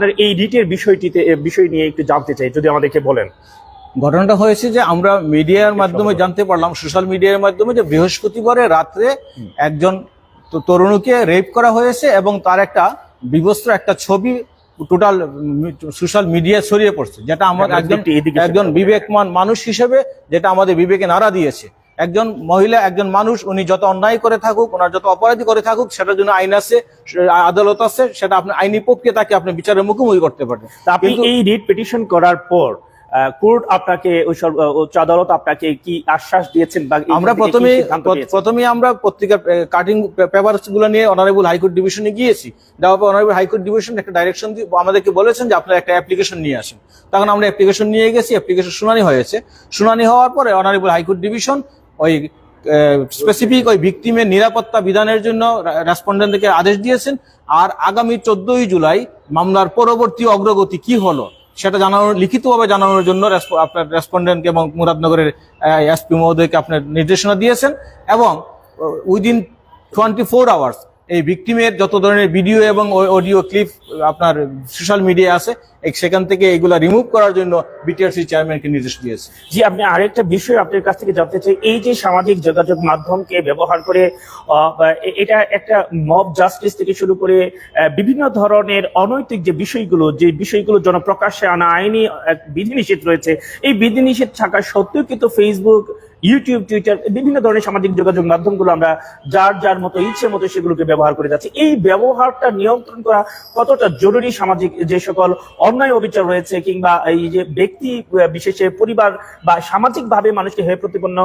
আপনার এই রিটের বিষয়টিতে বিষয় নিয়ে একটু জানতে চাই যদি আমাদেরকে বলেন। ঘটনাটা হয়েছে যে আমরা মিডিয়ার মাধ্যমে জানতে পারলাম সোশ্যাল মিডিয়ার মাধ্যমে যে বৃহস্পতিবারে রাত্রে একজন তরুণীকে রেপ করা হয়েছে এবং তার একটা বিবস্ত্র একটা ছবি টোটাল সোশ্যাল মিডিয়া ছড়িয়ে পড়ছে যেটা আমার আমরা একজন একজন বিবেকমান মানুষ হিসেবে যেটা আমাদের বিবেকে নাড়া দিয়েছে। একজন মহিলা একজন মানুষ উনি যত অন্যায় করে থাকুক ওনার যত অপরাধী করে থাকুক সেটার জন্য আইন আছে আদালত আছে সেটা আপনি আইনি প্রক্রিয়া তাকে আপনি বিচারের মুখোমুখি করতে পারেন তা আপনি এই রিট পিটিশন করার পর কোর্ট আপনাকে ওই সব উচ্চ আদালত আপনাকে কি আশ্বাস দিয়েছেন বা আমরা প্রথমে প্রথমে আমরা পত্রিকার কাটিং পেপারগুলো নিয়ে অনারেবল হাইকোর্ট ডিভিশনে গিয়েছি। দেওয়ার পর অনারেবল হাইকোর্ট ডিভিশন একটা ডাইরেকশন আমাদেরকে বলেছেন যে আপনারা একটা অ্যাপ্লিকেশন নিয়ে আসেন। তখন আমরা অ্যাপ্লিকেশন নিয়ে গেছি অ্যাপ্লিকেশন শুনানি হয়েছে। শুনানি হওয়ার পরে অনারেবল হাইকোর্ট ডিভিশন ওই স্পেসিফিক ওই ভিকটিমের নিরাপত্তা বিধানের জন্য রেসপন্ডেন্টকে আদেশ দিয়েছেন। আর আগামী চোদ্দই জুলাই মামলার পরবর্তী অগ্রগতি কি হলো, সেটা জানানোর লিখিতভাবে জানানোর জন্য আপনার রেসপন্ডেন্টকে এবং মুরাদনগরের এসপি মহোদয়কে আপনার নির্দেশনা দিয়েছেন। এবং উইদিন টোয়েন্টি ফোর আওয়ার্স এই ভিকটিমের যত ধরনের ভিডিও এবং অডিও ক্লিপ আপনার সোশ্যাল মিডিয়া আছে সেখান থেকে এগুলা রিমুভ করার জন্য বিটিআরসি চেয়ারম্যানকে নির্দেশ দিয়েছে। জি, আপনি আরেকটা বিষয় আপনার কাছ থেকে জানতে চাই। এই যে সামাজিক যোগাযোগ মাধ্যমকে ব্যবহার করে এটা একটা মব জাস্টিস থেকে শুরু করে বিভিন্ন ধরনের অনৈতিক যে বিষয়গুলো যে বিষয়গুলো জনপ্রকাশ্যে আনা আইনি বিধিনিষেধ রয়েছে, এই বিধিনিষেধ থাকা সত্ত্বেও কিন্তু ফেসবুক ইউটিউব টুইটার বিভিন্ন ধরনের সামাজিক যোগাযোগ মাধ্যমগুলো আমরা যার যার মতো, ইচ্ছে মতো সেগুলোকে ব্যবহার করে যাচ্ছি। এই ব্যবহারটা নিয়ন্ত্রণ করা কতটা জরুরি সামাজিক যে সকল অন্যায় অবিচার রয়েছে কিংবা এই যে ব্যক্তি বিশেষে পরিবার বা সামাজিক ভাবে মানুষকে হয়ে প্রতিপন্ন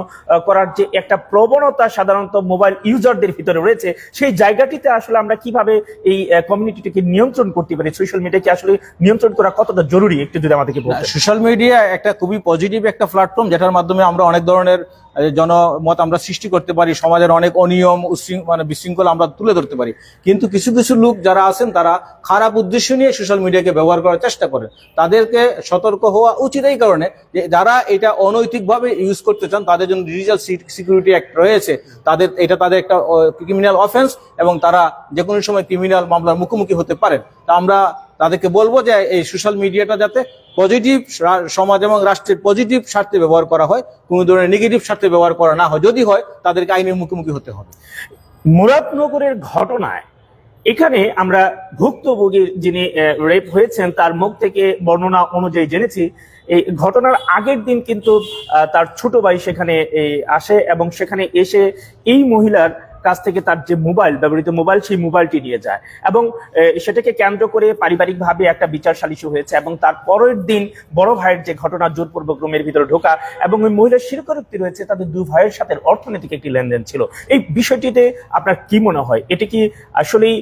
করার যে একটা প্রবণতা সাধারণত মোবাইল ইউজারদের ভিতরে রয়েছে, সেই জায়গাটিতে আসলে আমরা কীভাবে এই কমিউনিটিটাকে নিয়ন্ত্রণ করতে পারি? সোশ্যাল মিডিয়াকে আসলে নিয়ন্ত্রণ করা কতটা জরুরি? একটু যদি আমাদেরকে সোশ্যাল মিডিয়া একটা খুবই পজিটিভ একটা প্ল্যাটফর্ম যেটার মাধ্যমে আমরা অনেক ধরনের জনমত আমরা সৃষ্টি করতে পারি, সমাজের অনেক অনিয়ম মানে বিশৃঙ্খলা আমরা তুলে ধরতে পারি। কিন্তু কিছু কিছু লোক যারা আছেন, তারা খারাপ উদ্দেশ্য নিয়ে সোশ্যাল মিডিয়াকে ব্যবহার করার চেষ্টা করেন। তাদেরকে সতর্ক হওয়া উচিত এই কারণে যে যারা এটা অনৈতিকভাবে ইউজ করতে চান, তাদের জন্য ডিজিটাল সিকিউরিটি অ্যাক্ট রয়েছে। তাদের, এটা তাদের একটা ক্রিমিনাল অফেন্স এবং তারা যে কোনো সময় ক্রিমিনাল মামলার মুখোমুখি হতে পারেন। তা আমরা তাদেরকে বলব যে এই সোশ্যাল মিডিয়াটা যাতে পজিটিভ সমাজ এবং রাষ্ট্রের পজিটিভ স্বার্থে ব্যবহার করা হয়, কোনো ধরনের নেগেটিভ স্বার্থে ব্যবহার করা না হয়। যদি হয়, তাদেরকে আইনের মুখোমুখি হতে হবে। মুরাদনগরের ঘটনায় এখানে আমরা ভুক্তভোগী যিনি রেপ হয়েছেন, তার মুখ থেকে বর্ণনা অনুযায়ী জেনেছি। এই ঘটনার আগের দিন কিন্তু তার ছোট ভাই সেখানে আসে এবং সেখানে এসে এই মহিলার কাছ থেকে তার যে মোবাইল, ব্যবহৃত মোবাইল, সেই মোবাইলটি নিয়ে যায়। এবং সেটাকে কেন্দ্র করে পারিবারিকভাবে একটা বিচার সালিশি হয়েছে এবং তার পরের দিন বড় ভাইয়ের যে ঘটনা জোরপূর্বক রুমের ভিতরে ঢোকা এবং ওই মহিলার স্বীকারোক্তি রয়েছে, তাদের দুই ভাইয়ের সাথে অর্থনৈতিক একটি লেনদেন ছিল। এই বিষয়টিতে আপনার কি মনে হয়? এটি কি আসলেই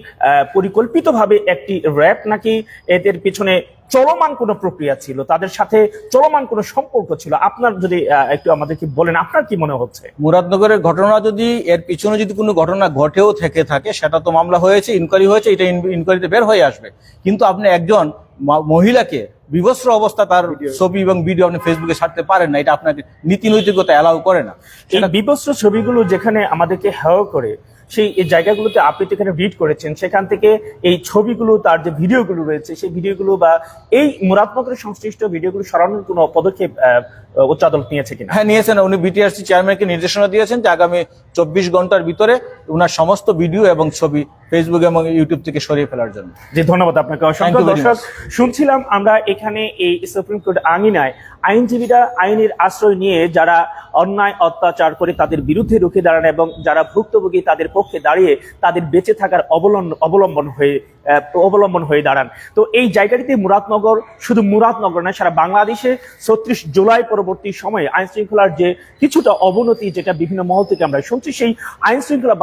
পরিকল্পিতভাবে একটি র্যাপ নাকি এদের পিছনে চলমান কোনো প্রক্রিয়া ছিল তাদের সাথে চলমান কোনো সম্পর্ক ছিল আপনার যদি একটু আমাদেরকে বলেন আপনার কি মনে হচ্ছে? মুরাদনগরের ঘটনা যদি এর পিছনে যদি কোনো ঘটনা ঘটেও থেকে থাকে সেটা তো মামলা হয়েছে ইনকোয়ারি হয়েছে এটা ইনকোয়ারিতে বের হয়ে আসবে। কিন্তু আপনি একজন মহিলাকে বিবস্ত্র অবস্থা তার ছবি এবং ভিডিও আপনি ফেসবুকে ছাড়তে পারেন না এটা আপনাকে নীতি নৈতিকতা অ্যালাউ করে না। বিবস্ত্র ছবিগুলো যেখানে আমাদেরকে হেয় করে সেই এই জায়গাগুলোতে আপনি তো এখানে রিড করেছেন সেখান থেকে এই ছবিগুলো তার যে ভিডিওগুলো রয়েছে সেই ভিডিওগুলো বা এই মুরাদনগরের সংশ্লিষ্ট ভিডিওগুলো সরানোর কোনো পদক্ষেপ উচ্চ আদালত নিয়েছে কিনা? হ্যাঁ নিয়েছেন। উনি বিটিআরসি চেয়ারম্যানকে নির্দেশনা দিয়েছেন যে আগামী চব্বিশ ঘণ্টার ভিতরে উনার সমস্ত ভিডিও এবং ছবি ফেসবুক এবং ইউটিউব থেকে সরিয়ে ফেলার জন্য। যে ধন্যবাদ আপনাকে। অসংখ্য দর্শক শুনছিলাম আমরা এখানে এই সুপ্রিম কোর্ট আঙিনায় আইনজীবীরা আইনের আশ্রয় নিয়ে যারা অন্যায়, অত্যাচার করে তাদের বিরুদ্ধে রুখে দাঁড়ান এবং যারা ভুক্তভোগী তাদের পক্ষে দাঁড়িয়ে তাদের বেঁচে থাকার অবলম্বন অবলম্বন হয়ে অবলম্বন হয়ে দাঁড়ান। তো এই জায়গাটিতে মুরাদনগর শুধু মুরাদনগর নয়, সারা বাংলাদেশে ছত্রিশ জুলাই পরবর্তী সময়ে আইনশৃঙ্খলার যে কিছুটা অবনতি যেটা বিভিন্ন মহল থেকে আমরা শুনছি, সেই আইন শৃঙ্খলা